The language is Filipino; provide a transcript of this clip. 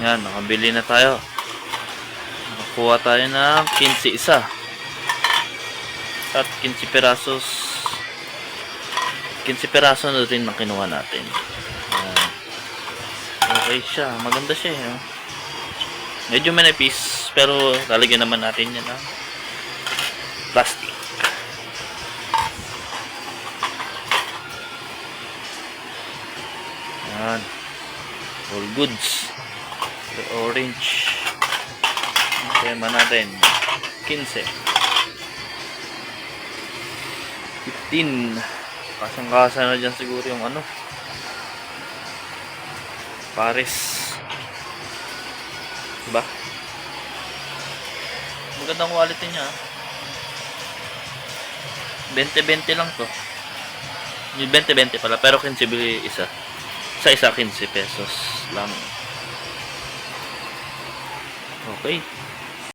Yan, nakabili na tayo. Nakakuha tayo ng 15 isa. At 15 perasos. 15 peraso na rin ang kinuha natin. Yan. Okay siya. Maganda siya. Eh. oh. Medyo manipis. Pero lalagyan naman natin yan ng plastic. Yan. All goods. The orange. Tema natin. 15. 15. Kasang-kasa na dyan siguro yung ano. Paris. Diba? Magandang quality niya. ah. 20-20 lang to. Yung 20-20 pala. Pero 15 bili isa. Sa isa 15 pesos lang. Okay.